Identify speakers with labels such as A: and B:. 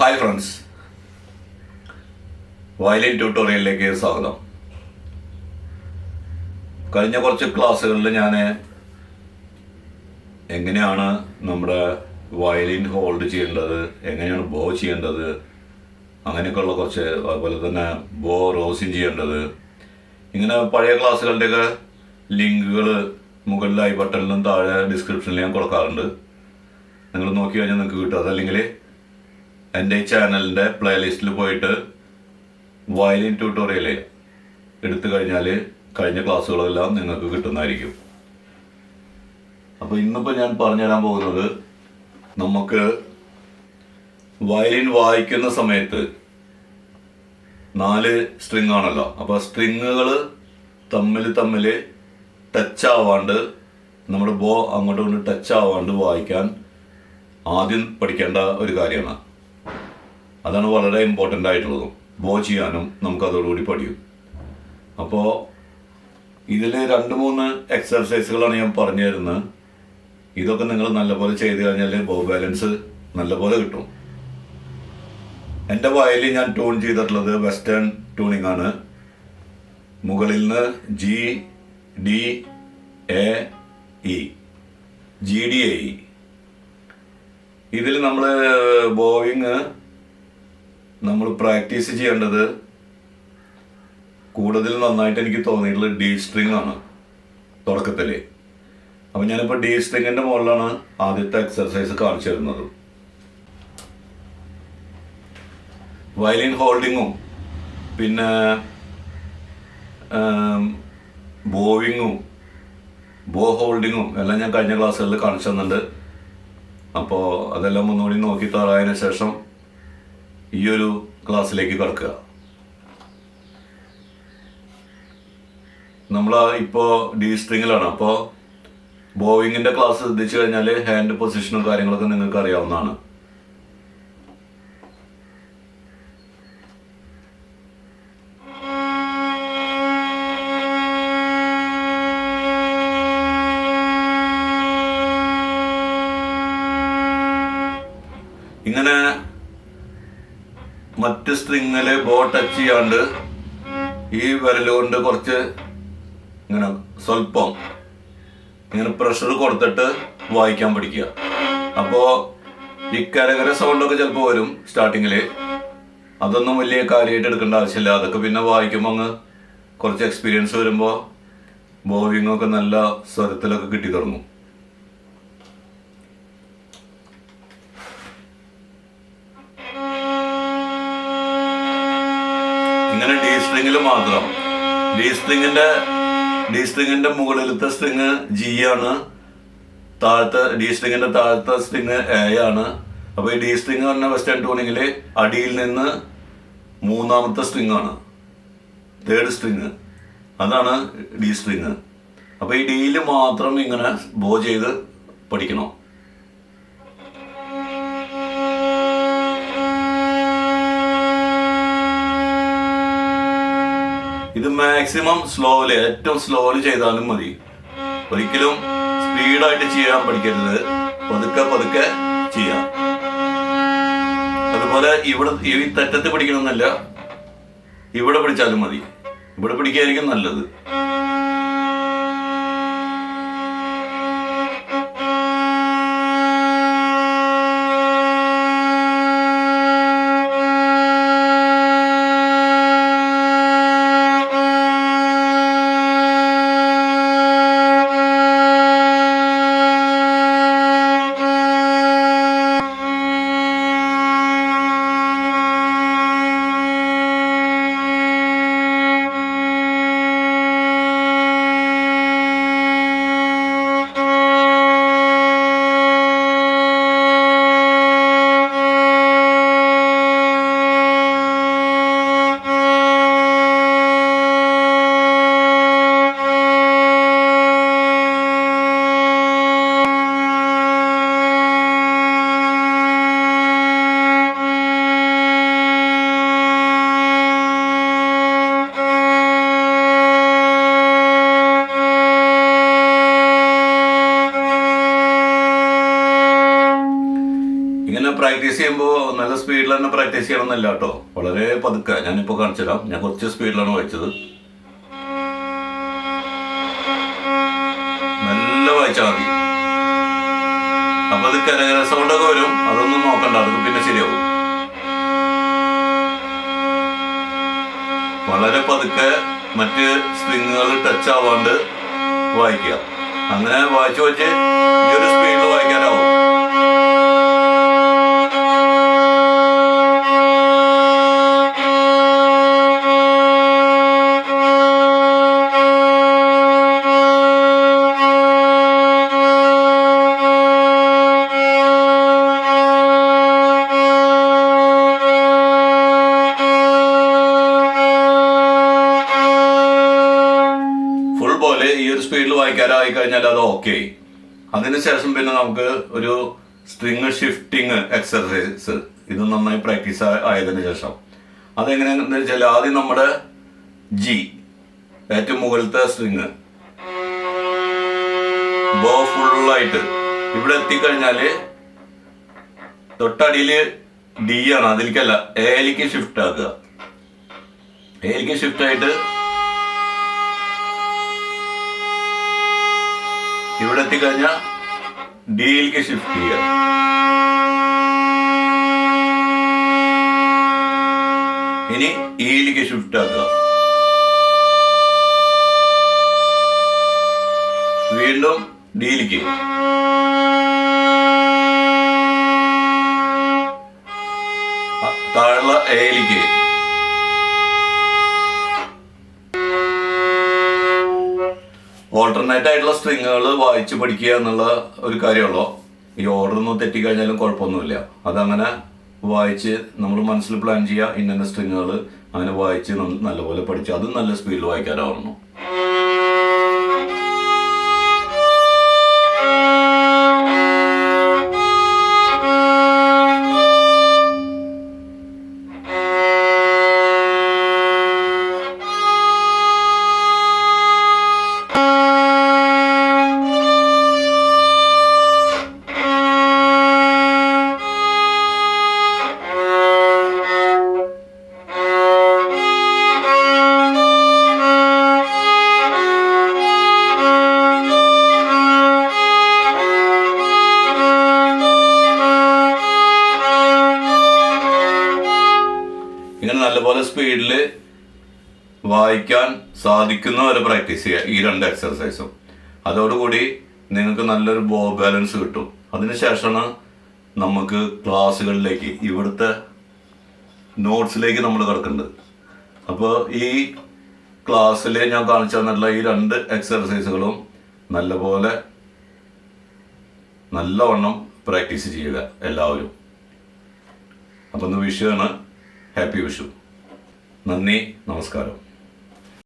A: Hi friends violin ട്യൂട്ടോറിയലിലേക്ക് സ്വാഗതം. കഴിഞ്ഞ കുറച്ച് ക്ലാസ്സുകളിൽ ഞാൻ എങ്ങനെയാണ് നമ്മുടെ വയലിൻ ഹോൾഡ് ചെയ്യേണ്ടത് എങ്ങനെയാണ് ബോ ചെയ്യേണ്ടത് അങ്ങനെയൊക്കെയുള്ള കുറച്ച് അതുപോലെ തന്നെ ബോ റോസിൻ ചെയ്യേണ്ടത്. ഇങ്ങനെ പഴയ ക്ലാസ്സുകളുടെയൊക്കെ ലിങ്കുകൾ മുകളിലായി ബട്ടണിലും താഴെ ഡിസ്ക്രിപ്ഷനിൽ ഞാൻ കൊടുക്കാറുണ്ട്. നിങ്ങൾ നോക്കി കഴിഞ്ഞാൽ നിങ്ങൾക്ക് കിട്ടും. അതല്ലെങ്കിൽ എന്റെ ഈ ചാനലിന്റെ പ്ലേലിസ്റ്റിൽ പോയിട്ട് വയലിൻ ട്യൂട്ടോറിയൽ എടുത്തു കഴിഞ്ഞാൽ കഴിഞ്ഞ ക്ലാസ്സുകളെല്ലാം നിങ്ങൾക്ക് കിട്ടുന്നതായിരിക്കും. അപ്പോൾ ഇന്നിപ്പോൾ ഞാൻ പറഞ്ഞുതരാൻ പോകുന്നത് നമുക്ക് വയലിൻ വായിക്കുന്ന സമയത്ത് നാല് സ്ട്രിങ് ആണല്ലോ. അപ്പോൾ സ്ട്രിങ്ങുകൾ തമ്മിൽ തമ്മിൽ ടച്ച് ആവാണ്ട് നമ്മുടെ ബോ അങ്ങോട്ടും ഇങ്ങോട്ടും ടച്ച് ആവാണ്ട് വായിക്കാൻ ആദ്യം പഠിക്കേണ്ട ഒരു കാര്യമാണ്. അതാണ് വളരെ ഇമ്പോർട്ടന്റ് ആയിട്ടുള്ളതും. ബോ ചെയ്യാനും നമുക്ക് അതോടുകൂടി പഠിക്കും അപ്പോൾ ഇതിൽ രണ്ട് മൂന്ന് എക്സർസൈസുകളാണ് ഞാൻ പറഞ്ഞു തരുന്നത്. ഇതൊക്കെ നിങ്ങൾ നല്ലപോലെ ചെയ്ത് കഴിഞ്ഞാൽ ബോ ബാലൻസ് നല്ലപോലെ കിട്ടും. എന്റെ വയലിൽ ഞാൻ ട്യൂൺ ചെയ്തിട്ടുള്ളത് വെസ്റ്റേൺ ട്യൂണിംഗ് ആണ്. മുകളിൽ നിന്ന് G D A E G D A E ഇതിൽ നമ്മൾ ബോയിങ് നമ്മൾ പ്രാക്ടീസ് ചെയ്യേണ്ടത് കൂടുതൽ നന്നായിട്ട് എനിക്ക് തോന്നിയിട്ടുള്ളത് ഡി സ്ട്രിങ് ആണ് തുടക്കത്തിൽ അപ്പം ഞാനിപ്പോൾ ഡി സ്ട്രിങ്ങിന്റെ മുകളിലാണ് ആദ്യത്തെ എക്സർസൈസ് കാണിച്ചു തരുന്നത്. വയലിൻ ഹോൾഡിങ്ങും പിന്നെ ബോവിങ്ങും ബോ ഹോൾഡിങ്ങും എല്ലാം ഞാൻ കഴിഞ്ഞ ക്ലാസ്സുകളിൽ കാണിച്ചു തന്നിട്ടുണ്ട്. അപ്പോൾ അതെല്ലാം ഒന്നുകൂടി നോക്കി തറായതിനു ശേഷം ഈ ഒരു ക്ലാസ്സിലേക്ക് കടക്കുക. നമ്മൾ ഇപ്പോൾ ഡി സ്ട്രിങ്ങിലാണ്. അപ്പോൾ ബോവിങ്ങിന്റെ ക്ലാസ് ശ്രദ്ധിച്ചു കഴിഞ്ഞാൽ ഹാൻഡ് പൊസിഷനും കാര്യങ്ങളൊക്കെ നിങ്ങൾക്ക് അറിയാവുന്നതാണ്. ഇങ്ങനെ മറ്റ് സ്ട്രിങ്ങിൽ ബോ ടച്ച് ചെയ്യാണ്ട് ഈ വിരലുകൊണ്ട് കുറച്ച് ഇങ്ങനെ സ്വല്പം ഇങ്ങനെ പ്രഷർ കൊടുത്തിട്ട് വായിക്കാൻ പഠിക്കുക. അപ്പോൾ ഈ കരകര സൗണ്ടൊക്കെ ചിലപ്പോൾ വരും സ്റ്റാർട്ടിങ്ങിൽ അതൊന്നും വലിയ കാര്യമായിട്ട് എടുക്കേണ്ട ആവശ്യമില്ല. അതൊക്കെ പിന്നെ വായിക്കുമ്പോൾ അങ്ങ് കുറച്ച് എക്സ്പീരിയൻസ് വരുമ്പോൾ ബോവിങ്ങൊക്കെ നല്ല സ്വരത്തിലൊക്കെ കിട്ടി തുടങ്ങും. സ്ട്രിങ്ങിൽ മാത്രം. ഡി സ്ട്രിങ്ങിന്റെ ഡി സ്ട്രിങ്ങിന്റെ മുകളിലത്തെ സ്ട്രിങ് ജി ആണ്. താഴത്തെ ഡി സ്ട്രിങ്ങിന്റെ താഴത്തെ സ്ട്രിങ് എ ആണ്. അപ്പൊ ഈ ഡി സ്ട്രിങ് പറഞ്ഞ വെസ്റ്റേൺ ട്യൂണിങ്ങിൽ അടിയിൽ നിന്ന് മൂന്നാമത്തെ സ്ട്രിങ് ആണ്. തേർഡ് സ്ട്രിങ് അതാണ് ഡി സ്ട്രിങ് അപ്പൊ ഈ ഡിയിൽ മാത്രം ഇങ്ങനെ ബോ ചെയ്ത് പഠിക്കണം. ഇത് മാക്സിമം സ്ലോലി ഏറ്റവും സ്ലോലി ചെയ്താലും മതി. ഒരിക്കലും സ്പീഡായിട്ട് ചെയ്യാൻ പഠിക്കരുത്. പതുക്കെ പതുക്കെ ചെയ്യാം. അതുപോലെ ഇവിടെ ഈ തെറ്റത്ത് പിടിക്കണമെന്നല്ല. ഇവിടെ പിടിച്ചാലും മതി. ഇവിടെ പിടിക്കായിരിക്കും നല്ലത്. പ്രാക്ടീസ് ചെയ്യുമ്പോൾ നല്ല സ്പീഡിൽ തന്നെ പ്രാക്ടീസ് ചെയ്യണമെന്നില്ല കേട്ടോ. വളരെ പതുക്കെ. ഞാനിപ്പോൾ കാണിച്ചു തരാം. ഞാൻ കുറച്ച് സ്പീഡിലാണ് വായിച്ചത്. നല്ല വായിച്ചാൽ മതി. അപ്പൊ അത് കരകര സൗണ്ടൊക്കെ വരും. അതൊന്നും നോക്കണ്ട. അത് പിന്നെ ശരിയാവും. വളരെ പതുക്കെ മറ്റ് സ്ട്രിങ്ങുകൾ ടച്ച് ആവാണ്ട് വായിക്കുക. അങ്ങനെ വായിച്ചു വെച്ച് ഈ ഒരു സ്പീഡിൽ വായിക്കാനാവും. വായിക്കാനായി കഴിഞ്ഞാൽ അത് ഓക്കെ അതിനുശേഷം പിന്നെ നമുക്ക് ഒരു സ്ട്രിങ് ഷിഫ്റ്റിംഗ് എക്സർസൈസ് ഇത് നന്നായി പ്രാക്ടീസ് ആയതിനു ശേഷം. അതെങ്ങനെയാണെന്ന് വെച്ചാൽ ആദ്യം നമ്മുടെ ജി ഏറ്റവും മുകളിലത്തെ സ്ട്രിങ് ബോ ഫുള്ളായിട്ട് ഇവിടെ എത്തിക്കഴിഞ്ഞാൽ തൊട്ടടിയിൽ ഡി ആണ്. അതിലേക്കല്ല എയിലേക്ക് ഷിഫ്റ്റ് ആക്കുക. എയിലേക്ക് ഷിഫ്റ്റ് ആയിട്ട് ഇവിടെ എത്തിക്കഴിഞ്ഞാൽ ഡിയിലേക്ക് ഷിഫ്റ്റ് ചെയ്യുക. ഇനി ഇയിലേക്ക് ഷിഫ്റ്റ് ആക്കുക. വീണ്ടും ഡിയിലേക്ക് താഴെ എയിലേക്ക് ഓൾട്ടർനേറ്റ് ആയിട്ടുള്ള സ്ട്രിങ്ങുകൾ വായിച്ച് പഠിക്കുക എന്നുള്ള ഒരു കാര്യമുള്ളൂ? ഈ ഓർഡർ ഒന്നും തെറ്റിക്കഴിഞ്ഞാലും കുഴപ്പമൊന്നുമില്ല. അതങ്ങനെ വായിച്ച് നമ്മൾ മനസ്സിൽ പ്ലാൻ ചെയ്യുക ഇന്ന സ്ട്രിങ്ങുകൾ അങ്ങനെ വായിച്ച് നല്ലപോലെ പഠിച്ച് അതും നല്ല സ്പീഡിൽ വായിക്കാനാവുന്നു. വായിക്കാൻ സാധിക്കുന്ന വരെ പ്രാക്ടീസ് ചെയ്യുക ഈ രണ്ട് എക്സർസൈസും അതോടുകൂടി നിങ്ങൾക്ക് നല്ലൊരു ബോ ബാലൻസ് കിട്ടും. അതിനുശേഷമാണ് നമുക്ക് ക്ലാസ്സുകളിലേക്ക് ഇവിടുത്തെ നോട്ട്സിലേക്ക് നമ്മൾ കിടക്കുന്നത് അപ്പോൾ ഈ ക്ലാസ്സിൽ ഞാൻ കാണിച്ചു തന്നിട്ടുള്ള ഈ രണ്ട് എക്സർസൈസുകളും നല്ലപോലെ നല്ലവണ്ണം പ്രാക്ടീസ് ചെയ്യുക എല്ലാവരും. അപ്പം ഇന്ന് വിഷുവാണ് ഹാപ്പി വിഷു. നന്ദി നമസ്കാരം.